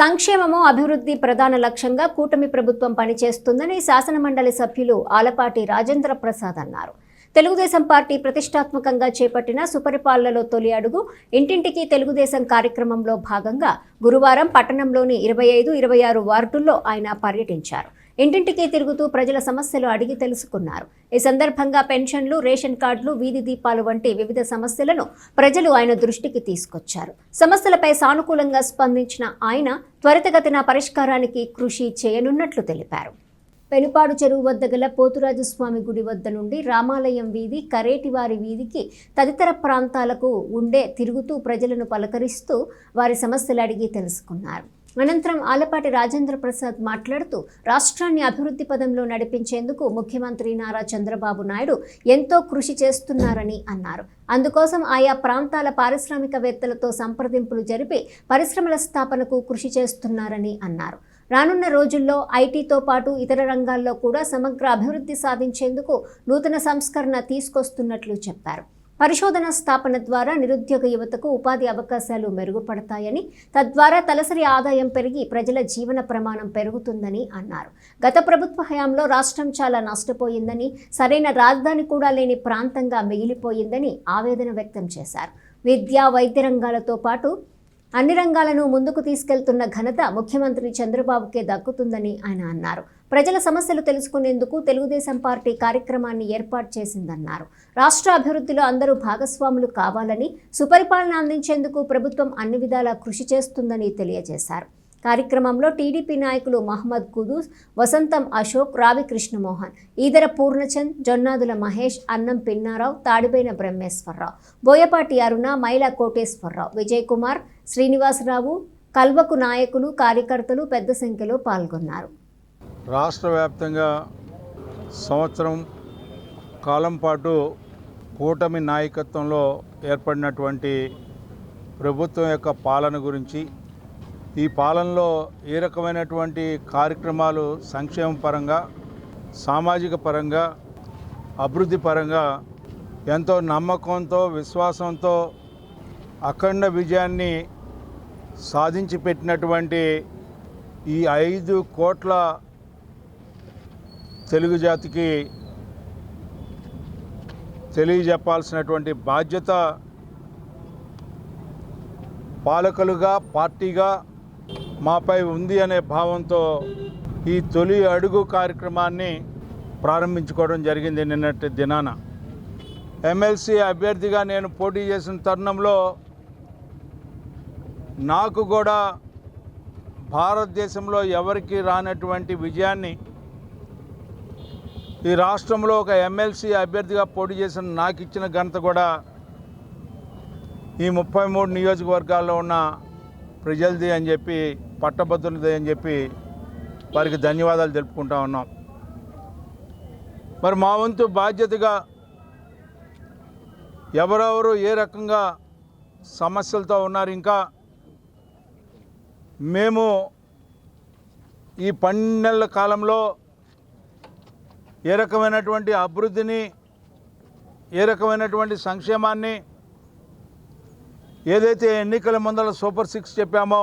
సంక్షేమము అభివృద్ధి ప్రధాన లక్ష్యంగా కూటమి ప్రభుత్వం పనిచేస్తుందని శాసనమండలి సభ్యులు ఆలపాటి రాజేంద్ర ప్రసాద్ అన్నారు. తెలుగుదేశం పార్టీ ప్రతిష్టాత్మకంగా చేపట్టిన సుపరిపాలనలో తొలి అడుగు ఇంటింటికి తెలుగుదేశం కార్యక్రమంలో భాగంగా గురువారం పట్టణంలోని ఇరవై ఐదు ఇరవై ఆరు వార్డుల్లో ఆయన పర్యటించారు. ఇంటింటికి తిరుగుతూ ప్రజల సమస్యలు అడిగి తెలుసుకున్నారు. ఈ సందర్భంగా పెన్షన్లు రేషన్ కార్డులు వీధి దీపాలు వంటి వివిధ సమస్యలను ప్రజలు ఆయన దృష్టికి తీసుకొచ్చారు. సమస్యలపై సానుకూలంగా స్పందించిన ఆయన త్వరితగతిన పరిష్కారానికి కృషి చేయనున్నట్లు తెలిపారు. పెనుపాడు చెరువు వద్ద గల పోతురాజు స్వామి గుడి వద్ద నుండి రామాలయం వీధి కరేటివారి వీధికి తదితర ప్రాంతాలకు ఉండే తిరుగుతూ ప్రజలను పలకరిస్తూ వారి సమస్యలు అడిగి తెలుసుకున్నారు. అనంతరం ఆలపాటి రాజేంద్ర ప్రసాద్ మాట్లాడుతూ రాష్ట్రాన్ని అభివృద్ధి పదంలో నడిపించేందుకు ముఖ్యమంత్రి నారా చంద్రబాబు నాయుడు ఎంతో కృషి చేస్తున్నారని అన్నారు. అందుకోసం ఆయా ప్రాంతాల పారిశ్రామికవేత్తలతో సంప్రదింపులు జరిపి పరిశ్రమల స్థాపనకు కృషి చేస్తున్నారని అన్నారు. రానున్న రోజుల్లో ఐటీతో పాటు ఇతర రంగాల్లో కూడా సమగ్ర అభివృద్ధి సాధించేందుకు నూతన సంస్కరణ తీసుకొస్తున్నట్లు చెప్పారు. పరిశోధన స్థాపన ద్వారా నిరుద్యోగ యువతకు ఉపాధి అవకాశాలు మెరుగుపడతాయని తద్వారా తలసరి ఆదాయం పెరిగి ప్రజల జీవన ప్రమాణం పెరుగుతుందని అన్నారు. గత ప్రభుత్వ హయాంలో రాష్ట్రం చాలా నష్టపోయిందని సరైన రాజధాని కూడా లేని ప్రాంతంగా మిగిలిపోయిందని ఆవేదన వ్యక్తం చేశారు. విద్యా వైద్య రంగాలతో పాటు అన్ని రంగాలను ముందుకు తీసుకెళ్తున్న ఘనత ముఖ్యమంత్రి చంద్రబాబుకే దక్కుతుందని ఆయన అన్నారు. ప్రజల సమస్యలు తెలుసుకునేందుకు తెలుగుదేశం పార్టీ కార్యక్రమాన్ని ఏర్పాటు చేసిందన్నారు. రాష్ట్ర అభివృద్ధిలో అందరూ భాగస్వాములు కావాలని సుపరిపాలన అందించేందుకు ప్రభుత్వం అన్ని విధాలా కృషి చేస్తుందని తెలియజేశారు. కార్యక్రమంలో టీడీపీ నాయకులు మహమ్మద్ కుదూస్ వసంతం అశోక్ రావి కృష్ణమోహన్ ఈదర పూర్ణచంద్ జొన్నాదుల మహేష్ అన్నం పిన్నారావు తాడిపోయిన బ్రహ్మేశ్వరరావు బోయపాటి అరుణ మైలా కోటేశ్వరరావు విజయ్ కుమార్ శ్రీనివాసరావు కల్వకు నాయకులు కార్యకర్తలు పెద్ద సంఖ్యలో పాల్గొన్నారు. రాష్ట్ర వ్యాప్తంగా సంవత్సరం కాలం పాటు కూటమి నాయకత్వంలో ఏర్పడినటువంటి ప్రభుత్వం యొక్క పాలన గురించి ఈ పాలనలో ఏ రకమైనటువంటి కార్యక్రమాలు సంక్షేమ పరంగా సామాజిక పరంగా అభివృద్ధి పరంగా ఎంతో నమ్మకంతో విశ్వాసంతో అఖండ విజయాన్ని సాధించి పెట్టినటువంటి ఈ ఐదు కోట్ల తెలుగు జాతికి తెలియజెప్పాల్సినటువంటి బాధ్యత పాలకులుగా పార్టీగా మాపై ఉంది అనే భావంతో ఈ తొలి అడుగు కార్యక్రమాన్ని ప్రారంభించుకోవడం జరిగింది నిన్నటి దినాన. ఎమ్మెల్సీ అభ్యర్థిగా నేను పోటీ చేసిన తరుణంలో నాకు కూడా భారతదేశంలో ఎవరికి రానటువంటి విజయాన్ని ఈ రాష్ట్రంలో ఒక ఎమ్మెల్సీ అభ్యర్థిగా పోటీ చేసిన నాకు ఇచ్చిన ఘనత కూడా ఈ ముప్పై మూడు నియోజకవర్గాల్లో ఉన్న ప్రజలది అని చెప్పి పట్టభద్రులది అని చెప్పి వారికి ధన్యవాదాలు తెలుపుకుంటా ఉన్నాం. మరి మా వంతు బాధ్యతగా ఎవరెవరు ఏ రకంగా సమస్యలతో ఉన్నారు ఇంకా మేము ఈ పన్నెళ్ళ కాలంలో ఏ రకమైనటువంటి అభివృద్ధిని ఏ రకమైనటువంటి సంక్షేమాన్ని ఏదైతే ఎన్నికల ముందర సూపర్ సిక్స్ చెప్పామో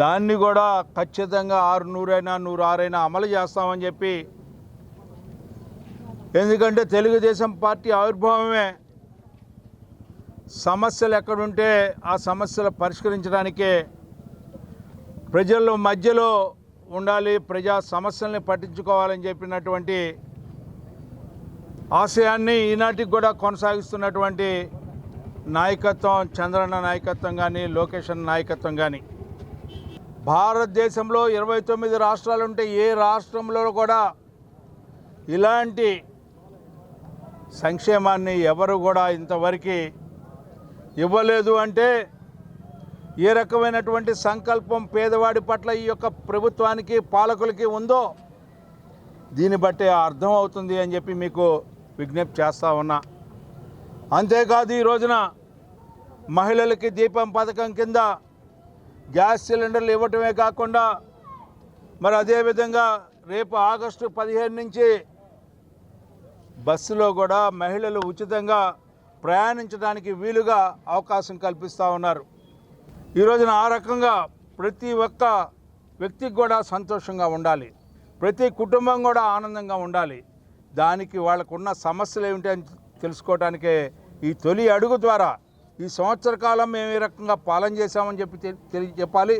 దాన్ని కూడా ఖచ్చితంగా ఆరు నూరైనా నూరు ఆరైనా అమలు చేస్తామని చెప్పి. ఎందుకంటే తెలుగుదేశం పార్టీ ఆవిర్భావమే. సమస్యలు ఎక్కడుంటే ఆ సమస్యలు పరిష్కరించడానికే ప్రజల్లో మధ్యలో ఉండాలి ప్రజా సమస్యల్ని పట్టించుకోవాలని చెప్పినటువంటి ఆశయాన్ని ఈనాటికి కూడా కొనసాగిస్తున్నటువంటి నాయకత్వం చంద్రన్న నాయకత్వం కానీ లోకేష్ నాయకత్వం కానీ భారతదేశంలో ఇరవై తొమ్మిది రాష్ట్రాలు ఉంటే ఏ రాష్ట్రంలో కూడా ఇలాంటి సంక్షేమాన్ని ఎవరు కూడా ఇంతవరకు ఇవ్వలేదు అంటే ఏ రకమైనటువంటి సంకల్పం పేదవాడి పట్ల ఈ యొక్క ప్రభుత్వానికి పాలకులకి ఉందో దీన్ని బట్టే అర్థం అవుతుంది అని చెప్పి మీకు విజ్ఞప్తి చేస్తా ఉన్నా. అంతేకాదు ఈ రోజున మహిళలకి దీపం పథకం కింద గ్యాస్ సిలిండర్లు ఇవ్వటమే కాకుండా మరి అదేవిధంగా రేపు ఆగస్టు పదిహేను నుంచి బస్సులో కూడా మహిళలు ఉచితంగా ప్రయాణించడానికి వీలుగా అవకాశం కల్పిస్తూ ఉన్నారు. ఈ రోజున ఆ రకంగా ప్రతి ఒక్క వ్యక్తికి కూడా సంతోషంగా ఉండాలి. ప్రతి కుటుంబం కూడా ఆనందంగా ఉండాలి. దానికి వాళ్ళకున్న సమస్యలు ఏమిటి అని తెలుసుకోవడానికే ఈ తొలి అడుగు ద్వారా ఈ సంవత్సర కాలం మేము ఏ రకంగా పాలన చేశామని చెప్పి తెలియ చెప్పాలి.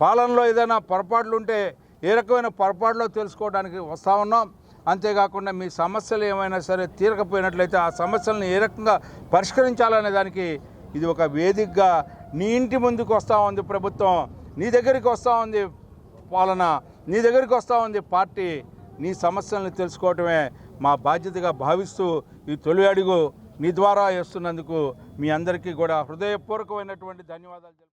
పాలనలో ఏదైనా పొరపాట్లు ఉంటే ఏ రకమైన పొరపాట్లో తెలుసుకోవడానికి వస్తూ ఉన్నాం. అంతేకాకుండా మీ సమస్యలు ఏమైనా సరే తీరకపోయినట్లయితే ఆ సమస్యలను ఏ రకంగా పరిష్కరించాలనే దానికి ఇది ఒక వేదికగా నీ ఇంటి ముందుకు వస్తూ ఉంది ప్రభుత్వం నీ దగ్గరికి వస్తూ ఉంది పాలన నీ దగ్గరికి వస్తూ ఉంది పార్టీ. నీ సమస్యలను తెలుసుకోవటమే మా బాధ్యతగా భావిస్తూ ఈ తొలి అడుగు నీ ద్వారా వేస్తున్నందుకు మీ అందరికీ కూడా హృదయపూర్వకమైనటువంటి ధన్యవాదాలు.